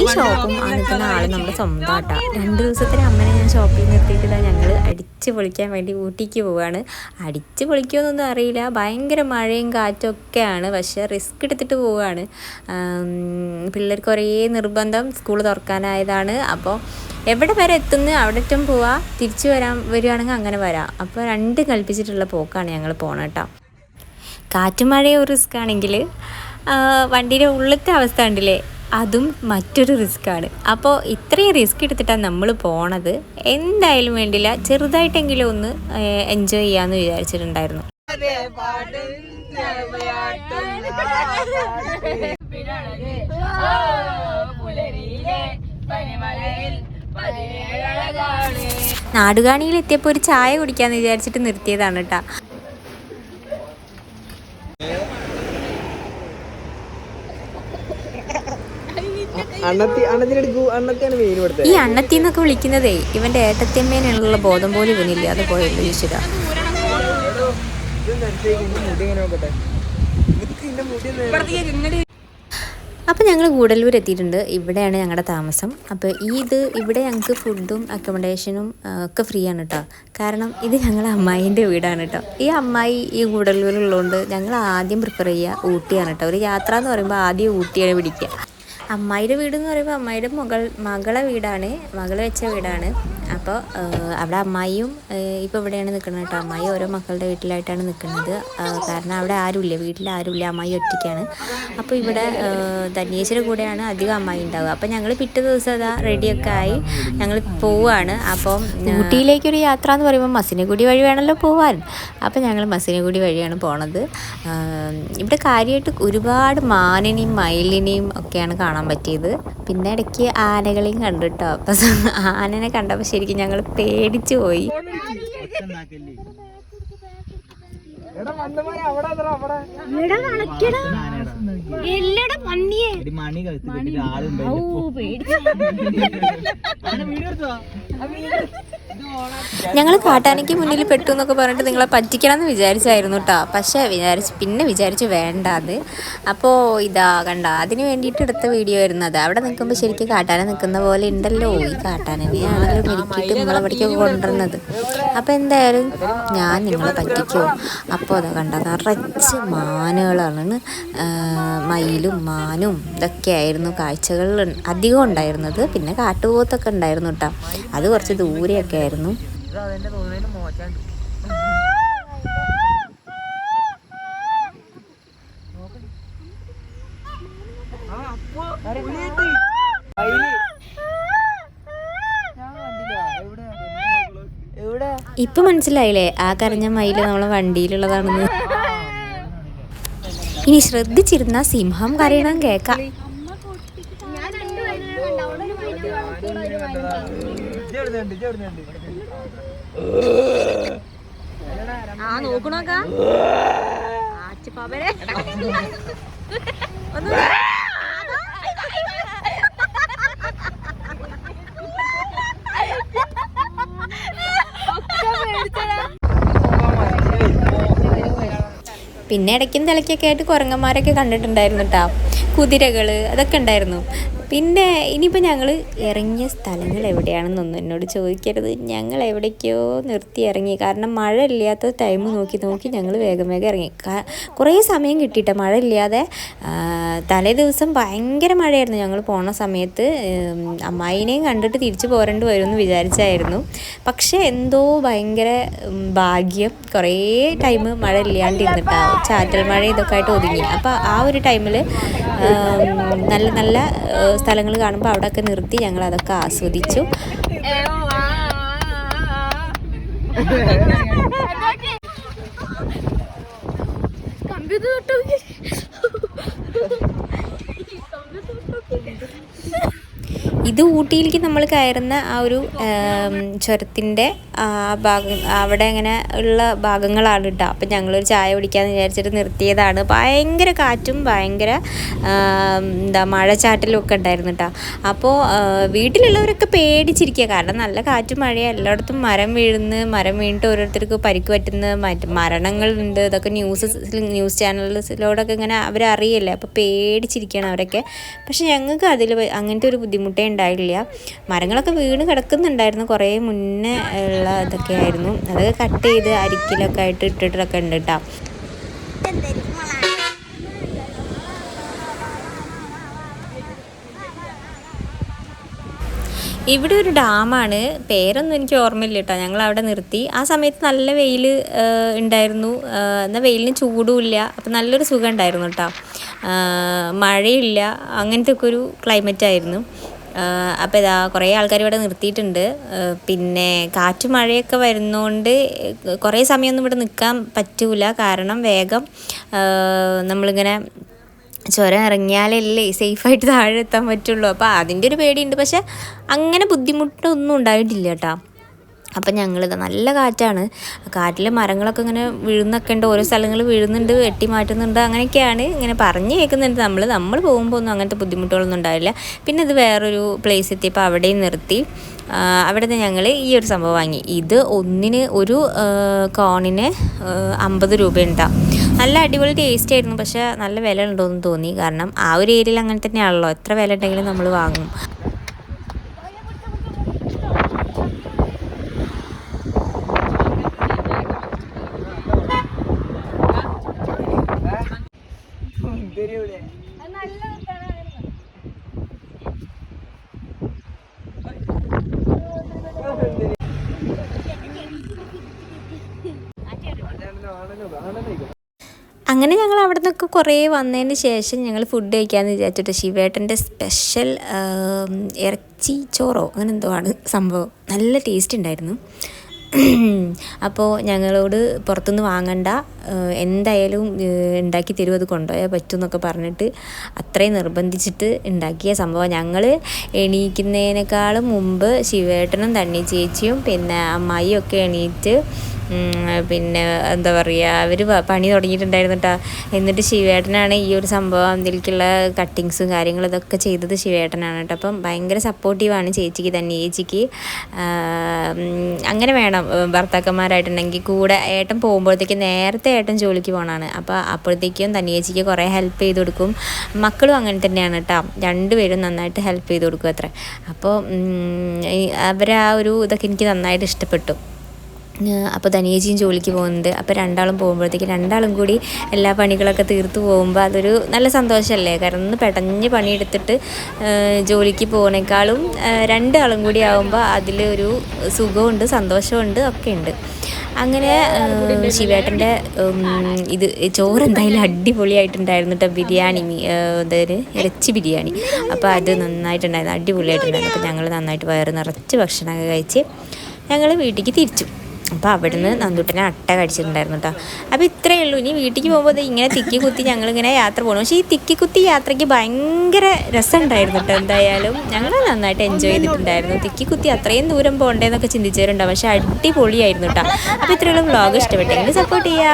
ഈ ഷോപ്പും നിൽക്കുന്ന ആൾ നമ്മുടെ സ്വന്തം ആട്ടാ. രണ്ട് ദിവസത്തിന് അമ്മനെ ഞാൻ ഷോപ്പിൽ നിർത്തിയിട്ടില്ല ഞങ്ങൾ അടിച്ച് പൊളിക്കാൻ വേണ്ടി ഊട്ടിക്ക് പോവുകയാണ് അടിച്ച് പൊളിക്കുമെന്നൊന്നും അറിയില്ല. ഭയങ്കര മഴയും കാറ്റും ഒക്കെയാണ്. പക്ഷെ റിസ്ക് എടുത്തിട്ട് പോവുകയാണ് പിള്ളേർക്ക് ഒരേ നിർബന്ധം. സ്കൂൾ തുറക്കാനായതാണ്. അപ്പോൾ എവിടെ വരെ എത്തുന്നു? അവിടെ ഏറ്റവും പോവാ. തിരിച്ചു വരാൻ വരികയാണെങ്കിൽ അങ്ങനെ വരാം. അപ്പോൾ രണ്ട് കൽപ്പിച്ചിട്ടുള്ള പോക്കാണ് ഞങ്ങൾ പോകണം കേട്ടോ. കാറ്റും മഴയും ഒരു റിസ്ക് ആണെങ്കിൽ വണ്ടിയുടെ ഉള്ളിലത്തെ അവസ്ഥ ഉണ്ടല്ലേ അതും മറ്റൊരു റിസ്ക്കാണ് അപ്പോൾ ഇത്രയും റിസ്ക് എടുത്തിട്ടാണ് നമ്മൾ പോണത്. എന്തായാലും വേണ്ടില്ല. ചെറുതായിട്ടെങ്കിലും ഒന്ന് എൻജോയ് ചെയ്യാമെന്ന് വിചാരിച്ചിട്ടുണ്ടായിരുന്നു. നാടുകാണിയിൽ എത്തിയപ്പോൾ ഒരു ചായ കുടിക്കാന്ന് വിചാരിച്ചിട്ട് നിർത്തിയതാണ് കേട്ടോ ഈ അണ്ണത്തി എന്നൊക്കെ വിളിക്കുന്നതേ ഇവന്റെ ഏട്ടത്തിയമ്മേനുള്ള ബോധം പോലും ഇവനില്ല. അത് പോയല്ലോ ഈശ്വര. അപ്പോൾ ഞങ്ങൾ ഗൂഡല്ലൂർ എത്തിയിട്ടുണ്ട് ഇവിടെയാണ് ഞങ്ങളുടെ താമസം. അപ്പോൾ ഈ ഇത് ഇവിടെ ഞങ്ങൾക്ക് ഫുഡും അക്കോമഡേഷനും ഒക്കെ ഫ്രീ ആണ് കേട്ടോ കാരണം ഇത് ഞങ്ങളെ അമ്മായിന്റെ വീടാണ് കേട്ടോ ഈ അമ്മായി ഈ ഗൂഡല്ലൂരുള്ളതുകൊണ്ട് ഞങ്ങൾ ആദ്യം പ്രിഫർ ചെയ്യുക ഊട്ടിയാണ് കേട്ടോ ഒരു യാത്ര എന്ന് പറയുമ്പോൾ ആദ്യം ഊട്ടിയാണ് പിടിക്കുക അമ്മായിയുടെ വീട് എന്ന് പറയുമ്പോൾ അമ്മായിയുടെ മകൾ മകളെ വീടാണ്. മകൾ വെച്ച വീടാണ്. അപ്പോൾ അവിടെ അമ്മായിയും ഇപ്പോൾ ഇവിടെയാണ് നിൽക്കുന്നത് കേട്ടോ. അമ്മായി ഓരോ മക്കളുടെ വീട്ടിലായിട്ടാണ് നിൽക്കുന്നത്. കാരണം അവിടെ ആരുമില്ല. വീട്ടിൽ ആരുമില്ല. അമ്മായി ഒറ്റയ്ക്കാണ്. അപ്പോൾ ഇവിടെ ധന്യേശ്വര കൂടെയാണ് അധികം അമ്മായി ഉണ്ടാവുക. അപ്പോൾ ഞങ്ങൾ പിറ്റേ ദിവസം അതാ റെഡിയൊക്കെ ആയി ഞങ്ങൾ പോവുകയാണ് അപ്പം ഊട്ടിയിലേക്കൊരു യാത്ര എന്ന് പറയുമ്പോൾ മസിനഗുടി വഴി വേണമല്ലോ പോവാൻ. അപ്പോൾ ഞങ്ങൾ മസിനഗുടി വഴിയാണ് പോണത്. ഇവിടെ കാര്യമായിട്ട് ഒരുപാട് മാനിനെയും മയിലിനെയും ഒക്കെയാണ് കാണാൻ പറ്റിയത്. പിന്നെ ഇടയ്ക്ക് ആനകളെയും കണ്ടു അപ്പം ആനനെ കണ്ടപ്പോൾ ശരിക്കും ഞങ്ങൾ പേടിച്ചു പോയി. മണി ഞങ്ങൾ കാട്ടാനയ്ക്ക് മുന്നിൽ പെട്ടു എന്നൊക്കെ പറഞ്ഞിട്ട് നിങ്ങളെ പറ്റിക്കണം എന്ന് വിചാരിച്ചായിരുന്നു കേട്ടോ പക്ഷേ വിചാരിച്ച് പിന്നെ വിചാരിച്ച് വേണ്ട അത്. അപ്പോൾ ഇതാ കണ്ട അതിന് വേണ്ടിയിട്ട് എടുത്ത വീഡിയോ ആയിരുന്നു അത്. അവിടെ നിൽക്കുമ്പോൾ ശരിക്കും കാട്ടാന നിൽക്കുന്ന പോലെ ഉണ്ടല്ലോ. ഈ കാട്ടാനനെയാണല്ലോ മെരുക്കിയിട്ട് നിങ്ങളെ പഠിക്കൊക്കെ കൊണ്ടുവരുന്നത്. അപ്പോൾ എന്തായാലും ഞാൻ നിങ്ങളെ പറ്റിക്കുമോ അപ്പോൾ അതാ കണ്ട നിറച്ച് മാനുകളാണ് മയിലും മാനും ഇതൊക്കെ ആയിരുന്നു കാഴ്ചകൾ അധികം ഉണ്ടായിരുന്നത്. പിന്നെ കാട്ടുപോത്തൊക്കെ ഉണ്ടായിരുന്നു കേട്ടോ അത് കുറച്ച് ദൂരെയൊക്കെ എവിടെ? ഇപ്പൊ മനസ്സിലായില്ലേ? ആ കരഞ്ഞ മയിൽ നമ്മളെ വണ്ടിയിലുള്ളതാണെന്ന്. ഇനി ശ്രദ്ധിച്ചിരുന്ന സിംഹം കരയണം കേക്കാം പിന്നെ ഇടയ്ക്കും തിളക്കൊക്കെ ആയിട്ട് കുരങ്ങന്മാരൊക്കെ കണ്ടിട്ടുണ്ടായിരുന്നു കേട്ടോ കുതിരകൾ അതൊക്കെ ഉണ്ടായിരുന്നു. പിന്നെ ഇനിയിപ്പോൾ ഞങ്ങൾ ഇറങ്ങിയ സ്ഥലങ്ങൾ എവിടെയാണെന്നൊന്നും എന്നോട് ചോദിക്കരുത്. ഞങ്ങൾ എവിടേക്കോ നിർത്തി ഇറങ്ങി. കാരണം മഴ ഇല്ലാത്ത ടൈം നോക്കി നോക്കി ഞങ്ങൾ വേഗം വേഗം ഇറങ്ങി. കുറേ സമയം കിട്ടിയിട്ട് മഴ ഇല്ലാതെ. തലേ ദിവസം ഭയങ്കര മഴയായിരുന്നു. ഞങ്ങൾ പോണ സമയത്ത് അമ്മായിനെയും കണ്ടിട്ട് തിരിച്ചു പോരേണ്ടി വരുമെന്ന് വിചാരിച്ചായിരുന്നു. പക്ഷേ എന്തോ ഭയങ്കര ഭാഗ്യം കുറേ ടൈം മഴ ഇല്ലാണ്ടിരുന്നിട്ടാണ് ചാറ്റൽ മഴ ഇതൊക്കെ ആയിട്ട് ഒതുങ്ങി. അപ്പോൾ ആ ഒരു ടൈമിൽ നല്ല നല്ല സ്ഥലങ്ങൾ കാണുമ്പോൾ അവിടെയൊക്കെ നിർത്തി ഞങ്ങൾ അതൊക്കെ ആസ്വദിച്ചു ഇത് ഊട്ടിയിലേക്ക് നമ്മൾ കയറുന്ന ആ ഒരു ചുരത്തിന്റെ ആ ഭാഗം അവിടെ അങ്ങനെ ഉള്ള ഭാഗങ്ങളാണ് കേട്ടോ അപ്പം ഞങ്ങളൊരു ചായ കുടിക്കാമെന്ന് വിചാരിച്ചിട്ട് നിർത്തിയതാണ്. ഭയങ്കര കാറ്റും ഭയങ്കര എന്താ മഴച്ചാട്ടലും ഒക്കെ ഉണ്ടായിരുന്നു കേട്ടോ അപ്പോൾ വീട്ടിലുള്ളവരൊക്കെ പേടിച്ചിരിക്കുക കാരണം നല്ല കാറ്റും മഴയും. എല്ലായിടത്തും മരം വീഴുന്നു. മരം വീണിട്ട് ഓരോരുത്തർക്ക് പരിക്ക് പറ്റുന്ന. മറ്റ് മരണങ്ങളുണ്ട് ഇതൊക്കെ ന്യൂസ് ന്യൂസ് ചാനൽസിലൂടെയൊക്കെ ഇങ്ങനെ അവരറിയില്ലേ. അപ്പോൾ പേടിച്ചിരിക്കുകയാണ് അവരൊക്കെ. പക്ഷെ ഞങ്ങൾക്ക് അതിൽ അങ്ങനത്തെ ഒരു ബുദ്ധിമുട്ടേ ഉണ്ടായില്ല മരങ്ങളൊക്കെ വീണ് കിടക്കുന്നുണ്ടായിരുന്നു. കുറേ മുന്നേ ഉള്ള ഇതൊക്കെ ആയിരുന്നു. അതൊക്കെ കട്ട് ചെയ്ത് അരിക്കിലൊക്കെ ആയിട്ട് ഇട്ടിട്ടൊക്കെ ഉണ്ട് കേട്ടോ ഇവിടെ ഒരു ഡാമാണ്. പേരൊന്നും എനിക്ക് ഓർമ്മയില്ല കേട്ടോ ഞങ്ങൾ അവിടെ നിർത്തി. ആ സമയത്ത് നല്ല വെയിൽ ഉണ്ടായിരുന്നു. എന്നാൽ വെയിലിന് ചൂടുമില്ല അപ്പം നല്ലൊരു സുഖം ഉണ്ടായിരുന്നു കേട്ടോ മഴയില്ല അങ്ങനത്തെ ഒക്കെ ഒരു ക്ലൈമറ്റ് ആയിരുന്നു. അപ്പോൾ ഇതാ കുറേ ആൾക്കാർ ഇവിടെ നിർത്തിയിട്ടുണ്ട്. പിന്നെ കാറ്റ് മഴയൊക്കെ വരുന്നതുകൊണ്ട് കുറേ സമയമൊന്നും ഇവിടെ നിൽക്കാൻ പറ്റൂല. കാരണം വേഗം നമ്മളിങ്ങനെ ചുരം ഇറങ്ങിയാലല്ലേ സേഫായിട്ട് താഴെ എത്താൻ പറ്റുള്ളൂ. അപ്പോൾ അതിന്റെ ഒരു പേടിയുണ്ട്. പക്ഷെ അങ്ങനെ ബുദ്ധിമുട്ടൊന്നും ഉണ്ടായിട്ടില്ല കേട്ടോ. അപ്പം ഞങ്ങളിത് നല്ല കാറ്റാണ്. കാറ്റിൽ മരങ്ങളൊക്കെ ഇങ്ങനെ വീഴുന്നൊക്കെ ഉണ്ട്. ഓരോ സ്ഥലങ്ങൾ വീഴുന്നുണ്ട് വെട്ടി മാറ്റുന്നുണ്ട് അങ്ങനെയൊക്കെയാണ് ഇങ്ങനെ പറഞ്ഞ് കേൾക്കുന്നുണ്ട് നമ്മൾ നമ്മൾ പോകുമ്പോൾ ഒന്നും അങ്ങനത്തെ ബുദ്ധിമുട്ടുകളൊന്നും ഉണ്ടാവില്ല. പിന്നെ ഇത് വേറൊരു പ്ലേസ് എത്തിയപ്പോൾ അവിടെയും നിർത്തി. അവിടെ നിന്ന് ഞങ്ങൾ ഈ ഒരു സംഭവം വാങ്ങി. ഇത് ഒന്നിന് ഒരു കോണിന് അമ്പത് രൂപയുണ്ടാവും നല്ല അടിപൊളി ടേസ്റ്റ് ആയിരുന്നു. പക്ഷേ നല്ല വില ഉണ്ടോയെന്ന് തോന്നി. കാരണം ആ ഒരു ഏരിയയിൽ അങ്ങനെ തന്നെയാണല്ലോ. എത്ര വില ഉണ്ടെങ്കിലും നമ്മൾ വാങ്ങും സുന്ദരിയുടെ അങ്ങനെ ഞങ്ങൾ അവിടെ നിന്നൊക്കെ കുറേ വന്നതിന് ശേഷം ഞങ്ങൾ ഫുഡ് കഴിക്കാമെന്ന് വിചാരിച്ചിട്ട് ശിവേട്ടന്റെ സ്പെഷ്യൽ ഇറച്ചി ചോറോ അങ്ങനെ എന്തോ ആണ് സംഭവം. നല്ല ടേസ്റ്റ് ഉണ്ടായിരുന്നു അപ്പോൾ ഞങ്ങളോട് പുറത്തുനിന്ന് വാങ്ങണ്ട എന്തായാലും ഉണ്ടാക്കി തരും അത് കൊണ്ടുപോയാൽ പറ്റും എന്നൊക്കെ പറഞ്ഞിട്ട് അത്രയും നിർബന്ധിച്ചിട്ട് ഉണ്ടാക്കിയ സംഭവം. ഞങ്ങൾ എണീക്കുന്നതിനേക്കാളും മുമ്പ് ശിവേട്ടനും തണ്ണി ചേച്ചിയും പിന്നെ അമ്മായിയും ഒക്കെ എണീറ്റ് പിന്നെ എന്താ പറയുക അവർ പണി തുടങ്ങിയിട്ടുണ്ടായിരുന്നു കേട്ടോ എന്നിട്ട് ശിവേട്ടനാണ് ഈ ഒരു സംഭവം അതിലേക്കുള്ള കട്ടിങ്സും കാര്യങ്ങളും ഇതൊക്കെ ചെയ്തത് ശിവേട്ടനാണ് കേട്ടോ അപ്പം ഭയങ്കര സപ്പോർട്ടീവാണ് ചേച്ചിക്ക് തന്നെ ചേച്ചിക്ക് അങ്ങനെ വേണം ഭർത്താക്കന്മാരായിട്ടുണ്ടെങ്കിൽ കൂടെ ഏട്ടൻ പോകുമ്പോഴത്തേക്ക് നേരത്തെ ഏട്ടൻ ജോലിക്ക് പോകണമാണ് അപ്പോൾ അപ്പോഴത്തേക്കും തന്നെ ചേച്ചിക്ക് കുറേ ഹെൽപ്പ് ചെയ്ത് കൊടുക്കും. മക്കളും അങ്ങനെ തന്നെയാണ് കേട്ടോ രണ്ടുപേരും നന്നായിട്ട് ഹെൽപ്പ് ചെയ്ത് കൊടുക്കും അത്ര. അപ്പോൾ അവരെ ആ ഒരു ഇതൊക്കെ എനിക്ക് നന്നായിട്ട് ഇഷ്ടപ്പെട്ടു. അപ്പോൾ ധനിയേച്ചിയും ജോലിക്ക് പോകുന്നുണ്ട്. അപ്പോൾ രണ്ടാളും പോകുമ്പോഴത്തേക്ക് രണ്ടാളും കൂടി എല്ലാ പണികളൊക്കെ തീർത്ത് പോകുമ്പോൾ അതൊരു നല്ല സന്തോഷമല്ലേ കാരണം ഒന്ന് പെടഞ്ഞ് പണിയെടുത്തിട്ട് ജോലിക്ക് പോകുന്നേക്കാളും രണ്ടാളും കൂടി ആകുമ്പോൾ അതിലൊരു സുഖമുണ്ട് സന്തോഷമുണ്ട് ഒക്കെ ഉണ്ട്. അങ്ങനെ ശിവേട്ടന്റെ ഇത് ചോറ് എന്തായാലും അടിപൊളിയായിട്ടുണ്ടായിരുന്നു കേട്ടോ ബിരിയാണി അതായത് ഇറച്ചി ബിരിയാണി. അപ്പോൾ അത് നന്നായിട്ടുണ്ടായിരുന്നു അടിപൊളിയായിട്ടുണ്ടായിരുന്നു. അപ്പോൾ ഞങ്ങൾ നന്നായിട്ട് വയറ് നിറച്ച് ഭക്ഷണമൊക്കെ കഴിച്ച് ഞങ്ങൾ വീട്ടിലേക്ക് തിരിച്ചു. അപ്പോൾ അവിടുന്ന് നന്ദുട്ടനെ അട്ട കടിച്ചിട്ടുണ്ടായിരുന്നു കേട്ടോ അപ്പോൾ ഇത്രയേ ഉള്ളൂ. ഇനി വീട്ടിലേക്ക് പോകുമ്പോൾ ഇങ്ങനെ തിക്കി കുത്തി ഞങ്ങളിങ്ങനെ യാത്ര പോകണം പക്ഷേ ഈ തിക്കി കുത്തി യാത്രയ്ക്ക് ഭയങ്കര രസമുണ്ടായിരുന്നു കേട്ടോ എന്തായാലും ഞങ്ങൾ നന്നായിട്ട് എൻജോയ് ചെയ്തിട്ടുണ്ടായിരുന്നു. തിക്കി കുത്തി അത്രയും ദൂരം പോകണ്ടേന്നൊക്കെ ചിന്തിച്ചവരുണ്ടാവും. പക്ഷേ അടിപൊളിയായിരുന്നു കേട്ടോ അപ്പോൾ ഇത്രയുള്ള വ്ളോഗ് ഇഷ്ടപ്പെട്ടെങ്കിൽ സപ്പോർട്ട് ചെയ്യാം.